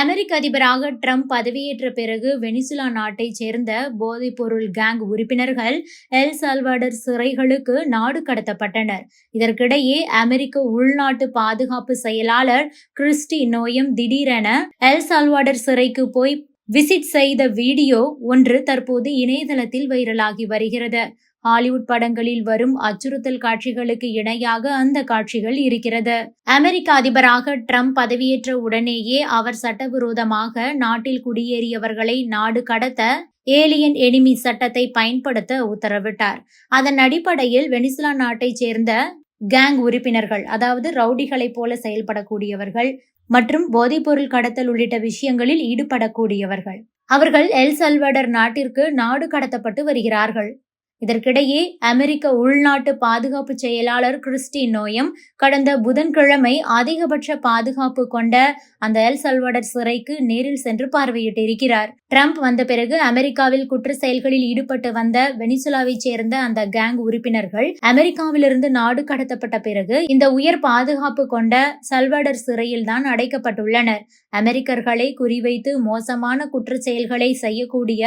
அமெரிக்க அதிபராக ட்ரம்ப் பதவியேற்ற பிறகு வெனிசுலா நாட்டைச் சேர்ந்த போதைப்பொருள் கேங் உறுப்பினர்கள் எல் சல்வாடர் சிறைகளுக்கு நாடு கடத்தப்பட்டனர். இதற்கிடையே அமெரிக்க உள்நாட்டு பாதுகாப்பு செயலாளர் கிறிஸ்டி நோயம் திடீரென எல் சல்வாடர் சிறைக்கு போய் விசிட் செய்த வீடியோ ஒன்று தற்போது இணையதளத்தில் வைரலாகி வருகிறது. ஹாலிவுட் படங்களில் வரும் அச்சுறுத்தல் காட்சிகளுக்கு இணையாக அந்த காட்சிகள் இருக்கிறது. அமெரிக்க அதிபராக ட்ரம்ப் பதவியேற்ற உடனேயே அவர் சட்டவிரோதமாக நாட்டில் குடியேறியவர்களை நாடு கடத்த ஏலியன் எனிமி சட்டத்தை பயன்படுத்த உத்தரவிட்டார். அதன் அடிப்படையில் வெனிசுலா நாட்டைச் சேர்ந்த கேங் உறுப்பினர்கள் அதாவது ரவுடிகளைப் போல செயல்படக்கூடியவர்கள் மற்றும் போதைப்பொருள் கடத்தல் உள்ளிட்ட விஷயங்களில் ஈடுபடக்கூடியவர்கள். அவர்கள் எல் சல்வடர் நாட்டிற்கு நாடு கடத்தப்பட்டு வருகிறார்கள். இதற்கிடையே அமெரிக்க உள்நாட்டு பாதுகாப்பு செயலாளர் கிறிஸ்டி நோயம் கடந்த புதன்கிழமை அதிகபட்ச பாதுகாப்பு கொண்ட அந்த எல் சல்வடர் சிறைக்கு நேரில் சென்று பார்வையிட்டிருக்கிறார். ட்ரம்ப் வந்த பிறகு அமெரிக்காவில் குற்ற செயல்களில் ஈடுபட்டு வந்த வெனிசுலாவைச் சேர்ந்த அந்த கேங் உறுப்பினர்கள் அமெரிக்காவிலிருந்து நாடு கடத்தப்பட்ட பிறகு இந்த உயர் பாதுகாப்பு கொண்ட சல்வடர் சிறையில் தான் அடைக்கப்பட்டுள்ளனர். அமெரிக்கர்களை குறிவைத்து மோசமான குற்ற செயல்களை செய்யக்கூடிய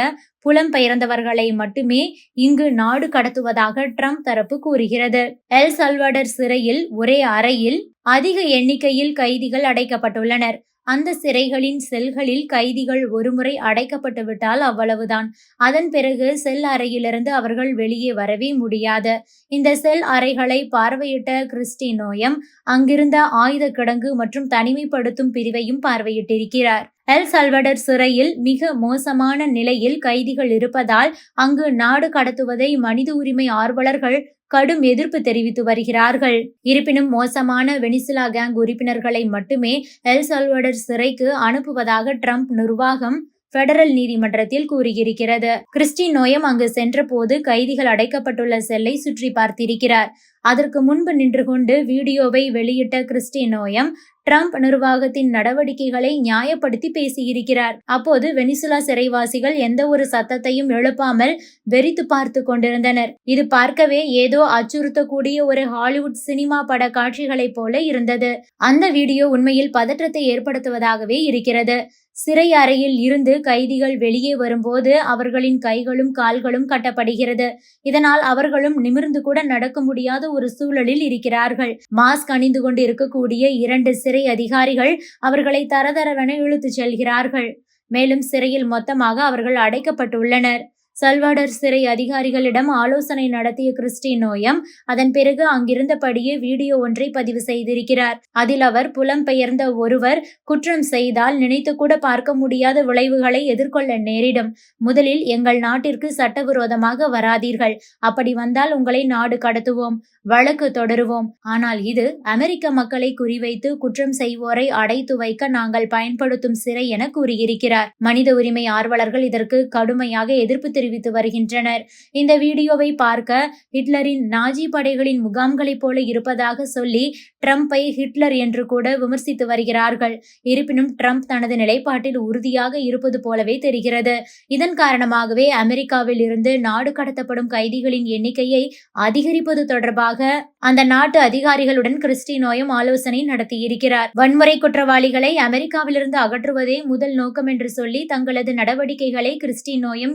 புலம்பெயர்ந்தவர்களை மட்டுமே இங்கு நாடு கடத்துவதாக ட்ரம்ப் தரப்பு கூறுகிறது. எல் சல்வடர் சிறையில் ஒரே அறையில் அதிக எண்ணிக்கையில் கைதிகள் அடைக்கப்பட்டுள்ளனர். அந்த சிறைகளின் செல்களில் கைதிகள் ஒருமுறை அடைக்கப்பட்டு விட்டால் அவ்வளவுதான். அதன் பிறகு செல் அறையிலிருந்து அவர்கள் வெளியே வரவே முடியாது. இந்த செல் அறைகளை பார்வையிட்ட கிறிஸ்டி நோயம் அங்கிருந்த ஆயுத கிடங்கு மற்றும் தனிமைப்படுத்தும் பிரிவையும் பார்வையிட்டிருக்கிறார். எல் சல்வடர் சிறையில் மிக மோசமான நிலையில் கைதிகள் இருப்பதால் அங்கு நாடு கடத்துவதை மனித உரிமை ஆர்வலர்கள் கடும் எதிர்ப்பு தெரிவித்து வருகிறார்கள். இருப்பினும் மோசமான வெனிசுலா கேங் உறுப்பினர்களை மட்டுமே எல் சல்வடர் சிறைக்கு அனுப்புவதாக ட்ரம்ப் நிர்வாகம் பெடரல் நீதிமன்றத்தில் கூறியிருக்கிறது. கிறிஸ்டின் நோயம் அங்கு சென்றபோது கைதிகள் அடைக்கப்பட்டுள்ள செல்லை சுற்றி பார்த்திருக்கிறார். அதற்கு முன்பு நின்று கொண்டு வீடியோவை வெளியிட்ட கிறிஸ்டின் நோயம் ட்ரம்ப் நிர்வாகத்தின் நடவடிக்கைகளை நியாயப்படுத்தி பேசியிருக்கிறார். அப்போது வெனிசுலா சிறைவாசிகள் எந்த ஒரு சத்தத்தையும் எழுப்பாமல் வெறித்து பார்த்து கொண்டிருந்தனர். இது பார்க்கவே ஏதோ அச்சுறுத்தக்கூடிய ஒரு ஹாலிவுட் சினிமா பட காட்சிகளைப் போல இருந்தது. அந்த வீடியோ உண்மையில் பதற்றத்தை ஏற்படுத்துவதாகவே இருக்கிறது. சிறை அறையில் இருந்து கைதிகள் வெளியே வரும்போது அவர்களின் கைகளும் கால்களும் கட்டப்படுகிறது. இதனால் அவர்களும் நிமிர்ந்து கூட நடக்க முடியாத ஒரு சூழலில் இருக்கிறார்கள். மாஸ்க் அணிந்து கொண்டு இருக்கக்கூடிய இரண்டு சிறை அதிகாரிகள் அவர்களை தரதரவென இழுத்துச் செல்கிறார்கள். மேலும் சிறையில் மொத்தமாக அவர்கள் அடைக்கப்பட்டுள்ளனர். சல்வாடர் சிறை அதிகாரிகளிடம் ஆலோசனை நடத்திய கிறிஸ்டின் நோயம் அதன் பிறகு அங்கிருந்தபடியே வீடியோ ஒன்றை பதிவு செய்திருக்கிறார். அதில் அவர் புலம்பெயர்ந்த ஒருவர் குற்றம் செய்தால் நினைத்து கூட பார்க்க முடியாத விளைவுகளை எதிர்கொள்ள நேரிடும். முதலில் எங்கள் நாட்டிற்கு சட்டவிரோதமாக வராதீர்கள். அப்படி வந்தால் உங்களை நாடு கடத்துவோம் வழக்கு தொடருவோம். ஆனால் இது அமெரிக்க மக்களை குறிவைத்து குற்றம் செய்வோரை அடைத்து வைக்க நாங்கள் பயன்படுத்தும் சிறை என கூறியிருக்கிறார். மனித உரிமை ஆர்வலர்கள் இதற்கு கடுமையாக எதிர்ப்பு தெரிவித்து வருகின்றனர். இந்த வீடியோவை பார்க்க ஹிட்லரின் நாஜி படைகளின் முகாம்களைப் போல இருப்பதாக சொல்லி ட்ரம்ப்பை ஹிட்லர் என்று கூட விமர்சித்து வருகிறார்கள். இருப்பினும் ட்ரம்ப் தனது நிலைப்பாட்டில் உறுதியாக இருப்பது போலவே தெரிகிறது. இதன் காரணமாகவே அமெரிக்காவில் இருந்து நாடு கடத்தப்படும் கைதிகளின் எண்ணிக்கையை அதிகரிப்பது தொடர்பாக அந்த நாட்டு அதிகாரிகளுடன் கிறிஸ்டினோயும் ஆலோசனை நடத்தியிருக்கிறார். வன்முறை குற்றவாளிகளை அமெரிக்காவிலிருந்து அகற்றுவதே முதல் நோக்கம் என்று சொல்லி தங்களது நடவடிக்கைகளை கிறிஸ்டினோயும்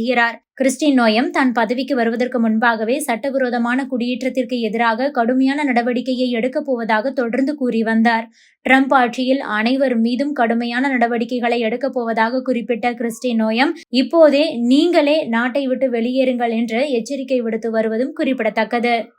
மாற்றுகிறார் கிறிஸ்டின் நோயம் தான் பதவிக்கு வருவதற்கு முன்பாகவே சட்டவிரோதமான குடியேற்றத்திற்கு எதிராக கடுமையான நடவடிக்கையை எடுக்கப் போவதாக தொடர்ந்து கூறி வந்தார். ட்ரம்ப் ஆட்சியில் அனைவர் மீதும் கடுமையான நடவடிக்கைகளை எடுக்கப் போவதாக குறிப்பிட்ட கிறிஸ்டின் நோயம் இப்போதே நீங்களே நாட்டை விட்டு வெளியேறுங்கள் என்று எச்சரிக்கை விடுத்து வருவதும் குறிப்பிடத்தக்கது.